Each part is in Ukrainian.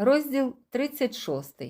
Розділ 36.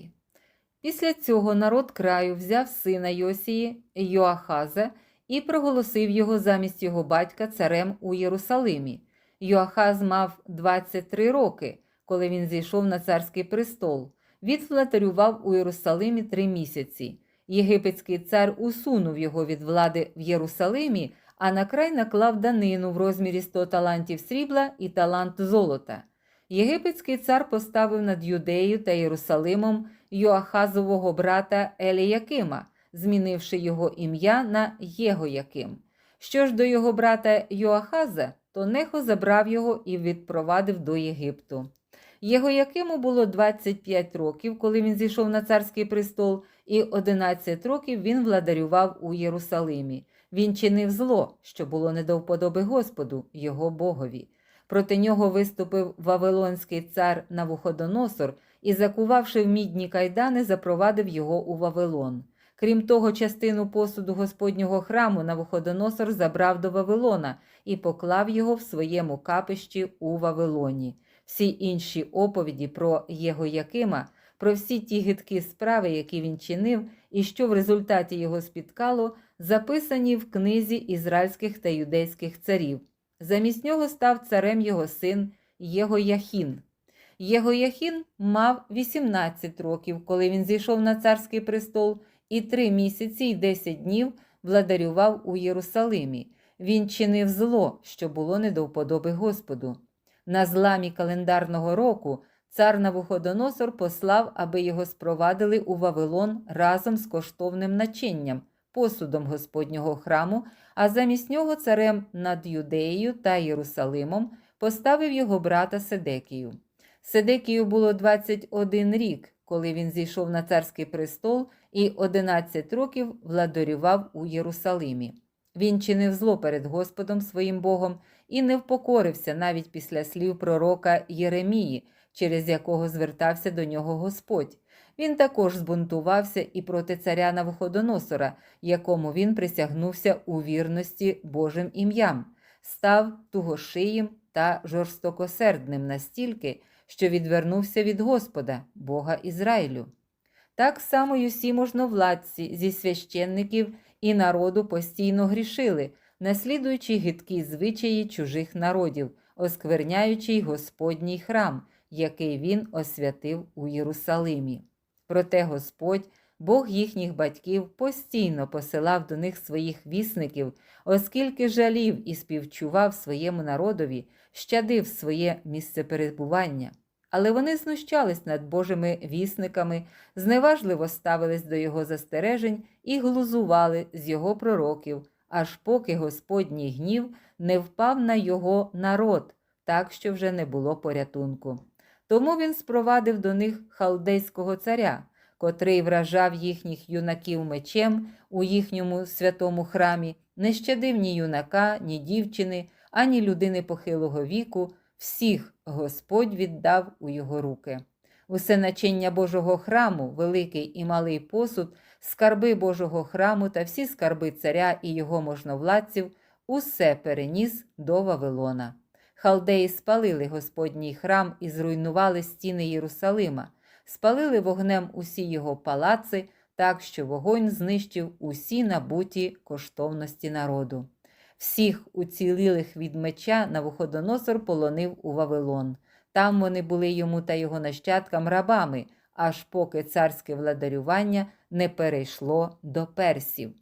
Після цього народ краю взяв сина Йосії Йоахаза і проголосив його замість його батька царем у Єрусалимі. Йоахаз мав 23 роки, коли він зійшов на царський престол. Відфлатарював у Єрусалимі три місяці. Єгипетський цар усунув його від влади в Єрусалимі, а на край наклав данину в розмірі 100 талантів срібла і талант золота. Єгипетський цар поставив над Юдею та Єрусалимом Йоахазового брата Еліякима, змінивши його ім'я на Єгояким. Що ж до його брата Йоахаза, то Нехо забрав його і відпровадив до Єгипту. Єгоякиму було 25 років, коли він зійшов на царський престол, і 11 років він владарював у Єрусалимі. Він чинив зло, що було не до вподоби Господу, його Богові. Проти нього виступив Вавилонський цар Навуходоносор і, закувавши в мідні кайдани, запровадив його у Вавилон. Крім того, частину посуду Господнього храму Навуходоносор забрав до Вавилона і поклав його в своєму капищі у Вавилоні. Всі інші оповіді про Єгоякима, про всі ті гидкі справи, які він чинив, і що в результаті його спіткало, записані в книзі ізраїльських та юдейських царів. Замість нього став царем його син Єгояхін. Єгояхін мав 18 років, коли він зійшов на царський престол, і три місяці й 10 днів владарював у Єрусалимі. Він чинив зло, що було не до вподоби Господу. На зламі календарного року цар Навуходоносор послав, аби його спровадили у Вавилон разом з коштовним начинням, посудом Господнього храму, а замість нього царем над Юдеєю та Єрусалимом поставив його брата Седекію. Седекію було 21 рік, коли він зійшов на царський престол і 11 років владарював у Єрусалимі. Він чинив зло перед Господом своїм Богом і не впокорився навіть після слів пророка Єремії, через якого звертався до нього Господь. Він також збунтувався і проти царя Навуходоносора, якому він присягнувся у вірності Божим ім'ям, став тугошиїм та жорстокосердним настільки, що відвернувся від Господа, Бога Ізраїлю. Так само й усі можновладці зі священників і народу постійно грішили, наслідуючи гидкі звичаї чужих народів, оскверняючи й Господній храм, який він освятив у Єрусалимі. Проте Господь, Бог їхніх батьків, постійно посилав до них своїх вісників, оскільки жалів і співчував своєму народові, щадив своє місце перебування. Але вони знущались над Божими вісниками, зневажливо ставились до його застережень і глузували з його пророків, аж поки Господній гнів не впав на його народ, так що вже не було порятунку. Тому він спровадив до них халдейського царя, котрий вражав їхніх юнаків мечем у їхньому святому храмі, не щадив ні юнака, ні дівчини, ані людини похилого віку, всіх Господь віддав у його руки. Усе начиння Божого храму, великий і малий посуд, скарби Божого храму та всі скарби царя і його можновладців, усе переніс до Вавилона. Халдеї спалили Господній храм і зруйнували стіни Єрусалима, спалили вогнем усі його палаци, так що вогонь знищив усі набуті коштовності народу. Всіх уцілілих від меча Навуходоносор полонив у Вавилон. Там вони були йому та його нащадкам рабами, аж поки царське владарювання не перейшло до персів.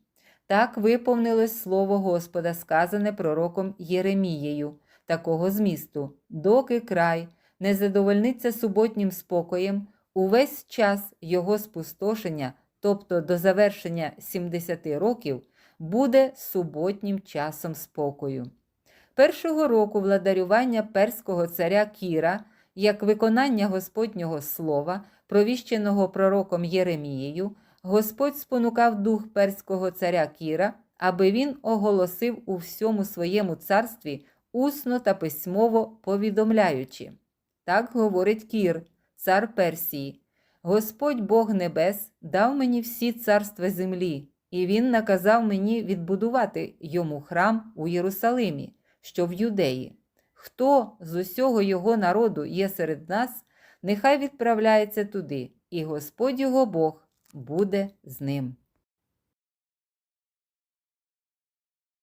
Так виповнилось слово Господа, сказане пророком Єремією, такого змісту, доки край не задовольниться суботнім спокоєм, увесь час його спустошення, тобто до завершення 70 років, буде суботнім часом спокою. Першого року владарювання перського царя Кіра, як виконання Господнього слова, провіщеного пророком Єремією, Господь спонукав дух перського царя Кіра, аби він оголосив у всьому своєму царстві усно та письмово повідомляючи. Так говорить Кір, цар Персії. Господь Бог Небес дав мені всі царства землі, і він наказав мені відбудувати йому храм у Єрусалимі, що в Юдеї. Хто з усього його народу є серед нас, нехай відправляється туди, і Господь його Бог буде з ним.